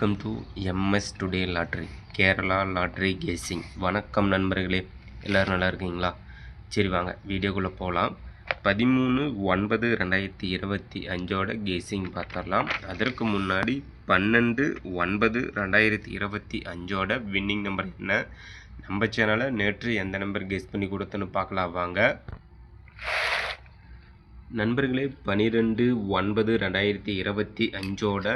Welcome to MS today lottery Kerala lottery guessing. வணக்கம் நண்பர்களே எல்லோரும் நல்லா இருக்கீங்களா? சரி வாங்க வீடியோக்குள்ளே போகலாம். பதிமூணு ஒன்பது ரெண்டாயிரத்தி இருபத்தி அஞ்சோட கேசிங் பார்த்துடலாம். அதற்கு முன்னாடி பன்னெண்டு ஒன்பது ரெண்டாயிரத்தி இருபத்தி அஞ்சோட வின்னிங் நம்பர் என்ன? நம்ம சேனலை நேற்று எந்த நம்பர் கெஸ் பண்ணி கொடுத்தன்னு பார்க்கலாம் வாங்க. நண்பர்களே பனிரெண்டு ஒன்பது ரெண்டாயிரத்தி இருபத்தி அஞ்சோட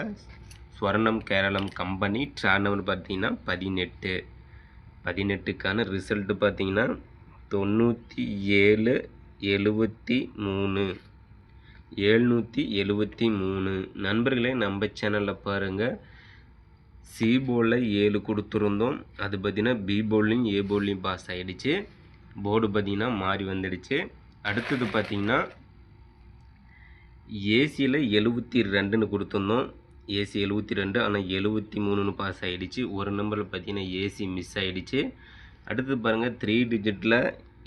ஸ்வர்ணம் கேரளம் கம்பெனி ட்ரானவர் பார்த்தீங்கன்னா பதினெட்டு. பதினெட்டுக்கான ரிசல்ட்டு பார்த்தீங்கன்னா தொண்ணூற்றி ஏழு எழுபத்தி மூணு எழுநூற்றி எழுபத்தி மூணு நண்பர்களே நம்ம சேனலில் பாருங்கள் சி போலில் ஏழு கொடுத்துருந்தோம். அது பார்த்தீங்கன்னா பி போல்லையும் ஏ போல்லையும் பாஸ் ஆகிடுச்சு போர்டு பார்த்தீங்கன்னா மாறி வந்துடுச்சு. அடுத்தது பார்த்திங்கன்னா ஏசியில் எழுபத்தி ரெண்டுன்னு கொடுத்துருந்தோம். ஏசி எழுபத்தி ரெண்டு ஆனால் எழுபத்தி மூணுன்னு பாஸ் ஆகிடுச்சு ஒரு நம்பரில் பார்த்தீங்கன்னா ஏசி மிஸ் ஆகிடுச்சு அடுத்து பாருங்கள் த்ரீ டிஜிட்டில்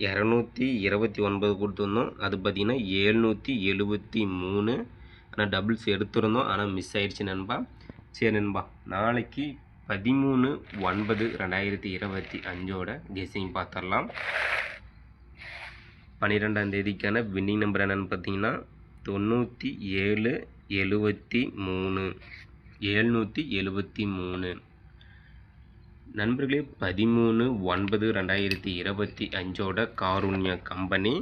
இரநூத்தி இருபத்தி ஒன்பது கொடுத்துருந்தோம். அது பார்த்திங்கன்னா ஏழ்நூற்றி எழுபத்தி மூணு ஆனால் டபுள்ஸ் எடுத்திருந்தோம் ஆனால் மிஸ் ஆகிடுச்சு நண்பா. சரி நண்பா நாளைக்கு பதிமூணு ஒன்பது ரெண்டாயிரத்தி இருபத்தி அஞ்சோட கெஸிங் பார்த்துடலாம் பன்னிரெண்டாம் தேதிக்கான வின்னிங் நம்பர் என்னென்னு பார்த்தீங்கன்னா தொண்ணூற்றி ஏழு எழுபத்தி மூணு. எழுநூற்றி எழுபத்தி மூணு. நண்பர்களே பதிமூணு ஒன்பது ரெண்டாயிரத்தி இருபத்தி அஞ்சோட Karunya company.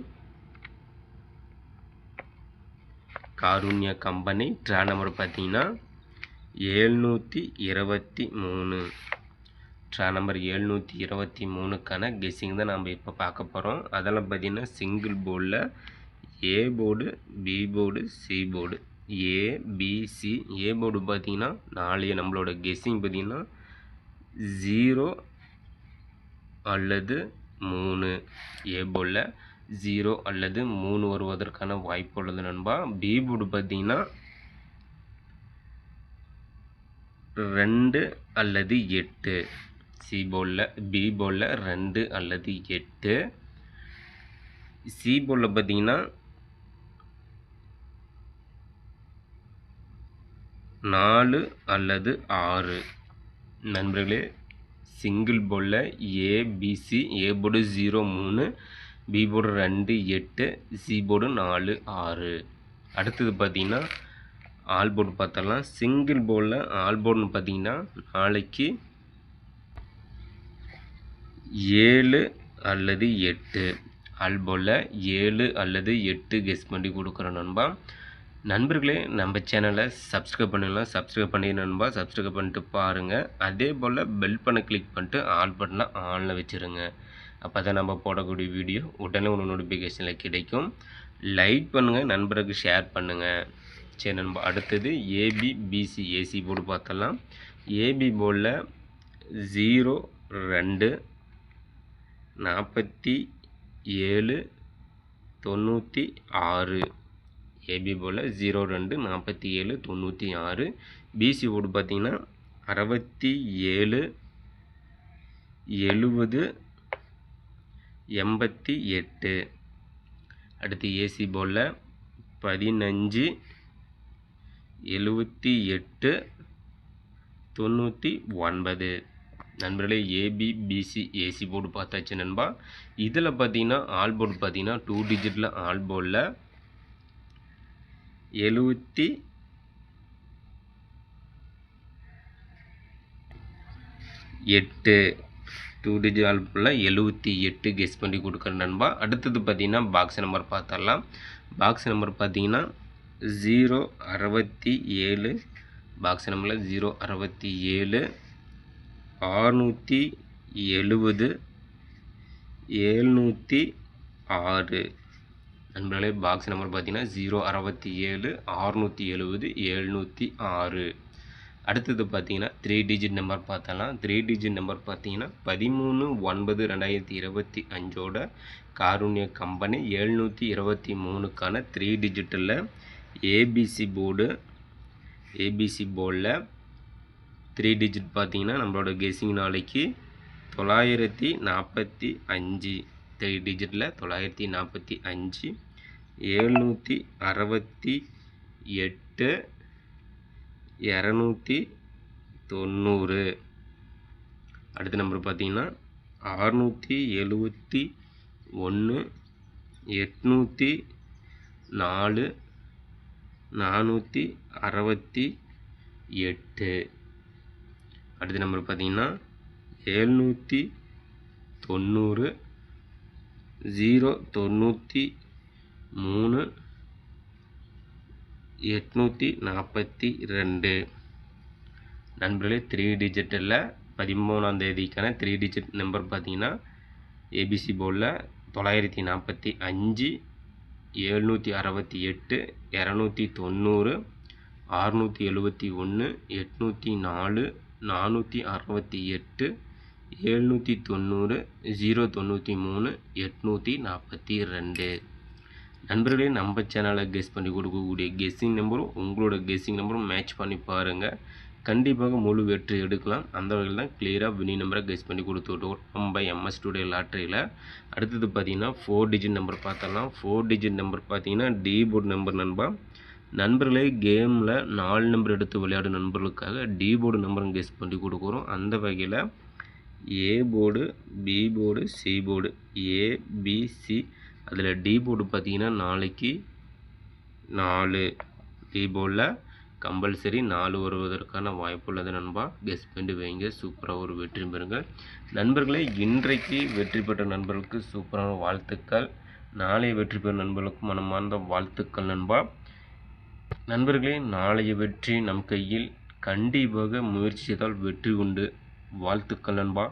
Karunya company draw number பார்த்தீங்கன்னா ஏழ்நூற்றி இருபத்தி மூணு. ட்ரா நம்பர் ஏழ்நூற்றி இருபத்தி மூணுக்கான கெஸ்ஸிங் தான் நம்ம இப்போ பார்க்க போகிறோம் அதெல்லாம் பார்த்தீங்கன்னா சிங்கிள் போர்டில் A board B board C board. A B C A board பார்த்தீங்கன்னா நாளைய நம்மளோட கெஸ்ஸிங் பார்த்தீங்கன்னா ஜீரோ அல்லது மூணு. ஏ போர்டில் ஜீரோ அல்லது மூணு வருவதற்கான வாய்ப்பு உள்ளது நண்பா. பி போர்டு பார்த்தீங்கன்னா ரெண்டு அல்லது எட்டு. சி போர்டில் பி போர்டில் ரெண்டு அல்லது எட்டு. சி போர்டில் பார்த்தீங்கன்னா நாலு அல்லது ஆறு. நண்பர்களே சிங்கிள் போர்டில் A B C A board zero மூணு பி போர்டு ரெண்டு எட்டு சி போர்டு நாலு ஆறு. அடுத்தது பார்த்திங்கன்னா ஆல் போர்டு பார்த்தரலாம் சிங்கிள் போர்டில் ஆல் போர்டுன்னு பார்த்தீங்கன்னா நாளைக்கு ஏழு அல்லது எட்டு. ஆல் போர்டில் ஏழு அல்லது எட்டு கெஸ் பண்ணி கொடுக்குறோம் நண்பா. நண்பர்களே நம்ம சேனலை சப்ஸ்கிரைப் பண்ணிடலாம் சப்ஸ்கிரைப் பண்ணி நண்பா. சப்ஸ்கிரைப் பண்ணிட்டு பாருங்கள் அதே போல் பெல் பண்ண கிளிக் பண்ணிட்டு ஆல் பட்டனை ஆனில் வச்சுருங்க. அப்போ தான் நம்ம போடக்கூடிய வீடியோ உடனே ஒன்று நோட்டிஃபிகேஷனில் கிடைக்கும். லைக் பண்ணுங்கள் நண்பருக்கு ஷேர் பண்ணுங்கள் சரி நண்பா அடுத்தது A B B C A C board பார்த்தலாம் ஏபி போர்டில் ஜீரோ ரெண்டு நாற்பத்தி ஏழு தொண்ணூற்றி ஆறு. ஏபி போல் ஜீரோ ரெண்டு நாற்பத்தி ஏழு தொண்ணூற்றி ஆறு. பிசி போர்டு பார்த்தீங்கன்னா அறுபத்தி ஏழு எழுபது எண்பத்தி எட்டு. அடுத்து ஏசி போல் பதினஞ்சு எழுபத்தி எட்டு தொண்ணூற்றி ஒன்பது. நண்பர்களே ஏபி பிசி ஏசி போர்டு பார்த்தாச்சு நண்பா. இதில் பார்த்தீங்கன்னா ஆல் போர்டு பார்த்தீங்கன்னா டூ டிஜிட்டில் ஆல் போர்டில் எழுபத்தி எட்டு. டூ டிஜிட் ஆல்பில் எழுபத்தி எட்டு கெஸ் பண்ணி கொடுக்குற நண்பா. அடுத்தது பார்த்தீங்கன்னா பாக்ஸ் நம்பர் பார்த்துடலாம். பாக்ஸ் நம்பர் பார்த்தீங்கன்னா ஜீரோ அறுபத்தி ஏழு. பாக்ஸ் நம்பரில் ஜீரோ அறுபத்தி ஏழு. ஆறுநூற்றி எழுபது. ஏழ்நூற்றி ஆறு. நண்பர்களே பாக்ஸ் நம்பர் பார்த்தீங்கன்னா ஜீரோ அறுபத்தி ஏழு ஆறுநூற்றி எழுபது எழுநூற்றி ஆறு. அடுத்தது பார்த்தீங்கன்னா த்ரீ டிஜிட் நம்பர் பார்த்தலாம் த்ரீ டிஜிட் நம்பர் பார்த்தீங்கன்னா பதிமூணு ஒன்பது ரெண்டாயிரத்தி இருபத்தி அஞ்சோட காருண்ய கம்பெனி எழுநூற்றி இருபத்தி மூணுக்கான three டிஜிட்டில் A B C board A B C போர்டில் த்ரீ டிஜிட் பார்த்தீங்கன்னா நம்மளோட கெஸிங் நாளைக்கு தொள்ளாயிரத்தி நாற்பத்தி அஞ்சு. த்ரீ டிஜிட்டில் தொள்ளாயிரத்தி நாற்பத்தி அஞ்சு ஏழ்நூற்றி அறுபத்தி எட்டு இரநூத்தி தொண்ணூறு. அடுத்த நம்பர் பார்த்தீங்கன்னா அறுநூற்றி எழுபத்தி ஒன்று எட்நூற்றி நாலு நானூற்றி அறுபத்தி எட்டு. அடுத்த நம்பர் பார்த்தீங்கன்னா எழுநூற்றி தொண்ணூறு ஜீரோ தொண்ணூற்றி மூணு எட்நூற்றி நாற்பத்தி ரெண்டு. நண்பர்களே த்ரீ டிஜிட்டில் பதிமூணாம் தேதிக்கான த்ரீ டிஜிட் நம்பர் பார்த்தீங்கன்னா ஏபிசி போர்டில் தொள்ளாயிரத்தி நாற்பத்தி அஞ்சு எழுநூற்றி அறுபத்தி எட்டு இரநூத்தி தொண்ணூறு அறுநூற்றி எழுபத்தி ஒன்று எட்நூற்றி நாலு நானூற்றி அறுபத்தி எட்டு எழுநூற்றி தொண்ணூறு ஜீரோ தொண்ணூற்றி மூணு எட்நூற்றி நாற்பத்தி ரெண்டு. நண்பர்களே நம்ம சேனலை கெஸ் பண்ணி கொடுக்கக்கூடிய கெஸ்ஸிங் நம்பரும் உங்களோட கெஸ்ஸிங் நம்பரும் மேட்ச் பண்ணி பாருங்கள் கண்டிப்பாக முழு வெற்றி எடுக்கலாம். அந்த வகையில் தான் கிளியராக வினி நம்பரை கெஸ் பண்ணி கொடுத்து விட்டோம் நம்ம எம்எஸ் டுடே லாட்ரியில் அடுத்தது பார்த்தீங்கன்னா ஃபோர் டிஜிட் நம்பர் பார்த்தலாம் ஃபோர் டிஜிட் நம்பர் பார்த்தீங்கன்னா டி போர்டு நம்பர் நண்பா. நண்பர்களே கேமில் நாலு நம்பர் எடுத்து விளையாடும் நண்பர்களுக்காக டி போர்டு நம்பரும் கெஸ் பண்ணி கொடுக்குறோம். அந்த வகையில் A board B board C board A B C அதில் டி போர்டு பார்த்தீங்கன்னா நாளைக்கு நாலு. டி போர்டில் கம்பல்சரி நாலு வருவதற்கான வாய்ப்பு உள்ளது நண்பா. கெஸ் பண்ணி வைங்க. சூப்பராக ஒரு வெற்றி பெறுங்க. நண்பர்களே இன்றைக்கு வெற்றி பெற்ற நண்பர்களுக்கு சூப்பரான வாழ்த்துக்கள். நாளைய வெற்றி பெறும் நண்பர்களுக்கும் மனமார்ந்த வாழ்த்துக்கள் நண்பா. நண்பர்களே நாளைய வெற்றி நம் கையில் கண்டிப்பாக முயற்சி செய்தால் வெற்றி உண்டு. வாழ்த்துக்கள் நண்பா